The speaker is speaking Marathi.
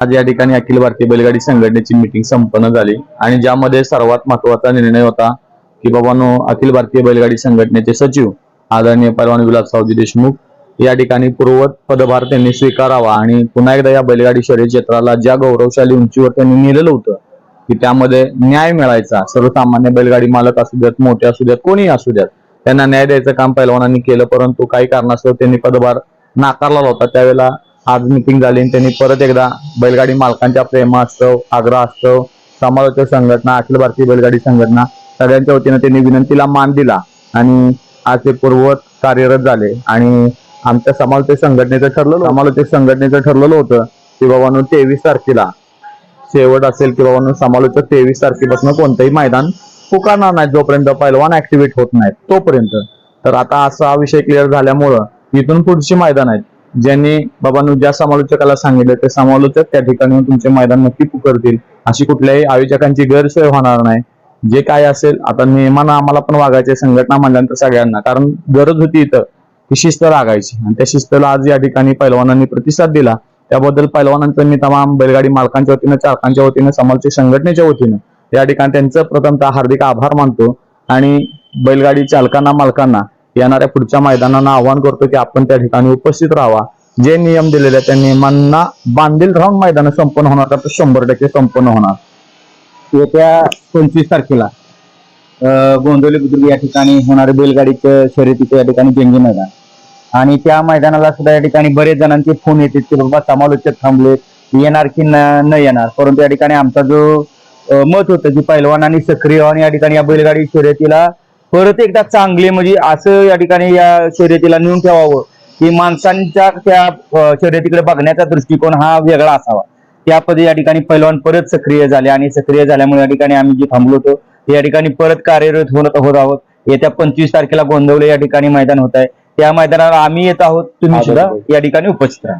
आज या ठिकाणी अखिल भारतीय बैलगाडी संघटनेची मिटिंग संपन्न झाली. आणि ज्यामध्ये सर्वात महत्त्वाचा निर्णय होता की बाबांनो अखिल भारतीय बैलगाडी संघटनेचे सचिव आदरणीय परवान विलास सावजी देशमुख या ठिकाणी पूर्वत पदभार त्यांनी स्वीकारावा आणि पुन्हा एकदा या बैलगाडी शर्यत क्षेत्राला ज्या गौरवशाली उंचीवर त्यांनी नेलेलं होतं की त्यामध्ये न्याय मिळायचा सर्वसामान्य बैलगाडी मालक असू द्यात मोठे असू द्यात कोणीही असू द्यात त्यांना न्याय द्यायचं काम पैलवानांनी केलं परंतु काही कारणास्तव त्यांनी पदभार नाकारला होता. त्यावेळेला आज मिटिंग झाली आणि त्यांनी परत एकदा बैलगाडी मालकांच्या प्रेमास्तव आग्रहास्तव समालोचक संघटना अखिल भारतीय बैलगाडी संघटना सगळ्यांच्या वतीनं त्यांनी विनंतीला मान दिला आणि आज ते पूर्ववत कार्यरत झाले. आणि आमच्या समालोचक संघटनेचं ठरलेलं समालोचक संघटनेचं ठरलेलं होतं की बाबांनो तेवीस तारखेला शेवट असेल की बाबांनो समालोचक तेवीस तारखेपासून कोणतंही मैदान पुकारणार नाही जोपर्यंत पैलवान ऍक्टिव्हेट होत नाहीत तोपर्यंत. तर आता असा विषय क्लिअर झाल्यामुळं इथून पुढची मैदान आहेत. ज्यांनी बाबांनो ज्या समालोचकाला सांगितलं ते समालोचक त्या ठिकाणी तुमचे मैदान नक्की पुकारतील. अशी कुठल्याही आयोजकांची गैरसोय होणार नाही. जे काय असेल आता नियमानं आम्हाला पण वागायचे संघटना म्हणल्यानंतर सगळ्यांना. कारण गरज होती इथं ही शिस्त लागायची आणि त्या शिस्तला आज या ठिकाणी पैलवानांनी प्रतिसाद दिला. त्याबद्दल पैलवानांचं मी तमाम बैलगाडी मालकांच्या वतीनं चालकांच्या वतीनं समालोचक संघटनेच्या वतीनं या ठिकाणी त्यांचं प्रथमतः हार्दिक आभार मानतो. आणि बैलगाडी चालकांना मालकांना येणाऱ्या पुढच्या मैदानांना आवाहन करतो की आपण त्या ठिकाणी उपस्थित राहावा. जे नियम दिलेले त्या नियमांना बांधील राहून मैदान संपन्न होणार तर शंभर टक्के संपन्न होणार. येत्या पंचवीस तारखेला गोंदवली बुद्रुक या ठिकाणी होणारे बैलगाडीच्या शर्यतीचं या ठिकाणी जंगी मैदान. आणि त्या मैदानाला सुद्धा या ठिकाणी बरेच जणांचे फोन येतात की बाबा समालोचक थांबले येणार की न येणार? परंतु या ठिकाणी आमचा जो मत होतं की पैलवानांनी सक्रिय आणि या ठिकाणी या बैलगाडी शर्यतीला परत एकदा चांगले म्हणजे असं या ठिकाणी या शर्यतीला नेऊन ठेवावं की माणसांच्या त्या शर्यतीकडे बघण्याचा दृष्टिकोन हा वेगळा असावा. त्या पदी या ठिकाणी पैलवान परत सक्रिय झाले आणि सक्रिय झाल्यामुळे या ठिकाणी आम्ही जे थांबलो होतो या ठिकाणी परत कार्यरत होत होत आहोत. येत्या पंचवीस तारखेला गोंदवले या ठिकाणी मैदान होत आहे. त्या मैदानाला आम्ही येत आहोत. तुम्ही सुद्धा या ठिकाणी उपस्थित राहा.